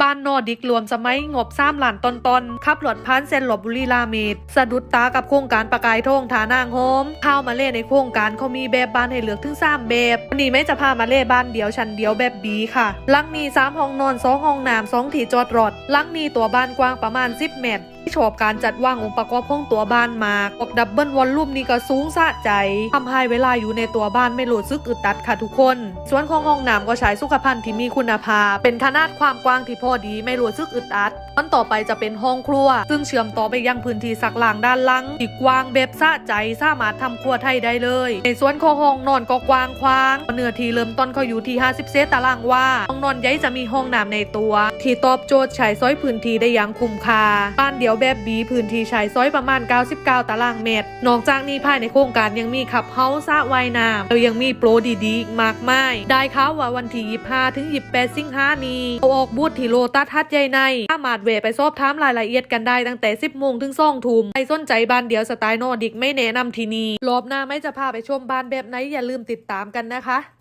บ้านนอดิกรวมสมัยงบสามล้านตอนตอนๆขับรถพันเซนหลบบุรีรามีดสะดุดตากับโครงการประกายทงฐานางโฮมเข้ามาเล่ในโครงการเขามีแบบบ้านให้เลือกถึงสามแบบวันนี้ไม่จะพามาเล่บ้านเดียวชั้นเดียวแบบบีค่ะหลังนี้สามห้องนอนสองห้องน้ำสองที่จอดรถหลังนี้ตัวบ้านกว้างประมาณ10เมตรที่ชอบการจัดวางองค์ประกอบของตัวบ้านมากออกดับเบิลวอลลุ่มนี่ก็สูงสะใจทำให้เวลาอยู่ในตัวบ้านไม่รู้สึกอึดอัดค่ะทุกคน ส่วนของห้องน้ำก็ใช้สุขภัณฑ์ที่มีคุณภาพ เป็นขนาดความกว้างที่พอดีไม่รู้สึกอึดอัดอันต่อไปจะเป็นห้องครัว ซึ่งเชื่อมต่อไปยังพื้นที่สักหลังด้านหลังที่กว้างแบบสะใจสามารถทำครัวไทยได้เลย ในส่วนของห้องนอนก็กว้างขวางเนื้อที่เริ่มต้นเขาอยู่ที่ 50 เซนตารางว่าห้องนอนใหญ่จะมีห้องน้ำในตัว ที่ตอบโจทย์ใช้ซอยพื้นที่ได้อย่างคุ้มค่าบ้านเดียวแบบบีพื้นที่ใช้ซอยประมาณ 99 ตารางเมตร นอกจากนี้ภายในโครงการยังมีขับเฮาส์สระว่ายน้ำแล้วยังมีโปรดีๆอีกมากมาย ได้ข่าวว่าวันที่ 25 ถึง 28 สิงหานี้เอาออกบูธที่โลตัสทัดใหญ่ในสามารถเวไปสอบถามรายละเอียดกันได้ตั้งแต่ 10 โมงถึง 2 ทุ่มใครสนใจบ้านเดียวสไตล์นอร์ดิกไม่แนะนำที่นี่รอบหน้าไม่จะพาไปชมบ้านแบบไหนอย่าลืมติดตามกันนะคะ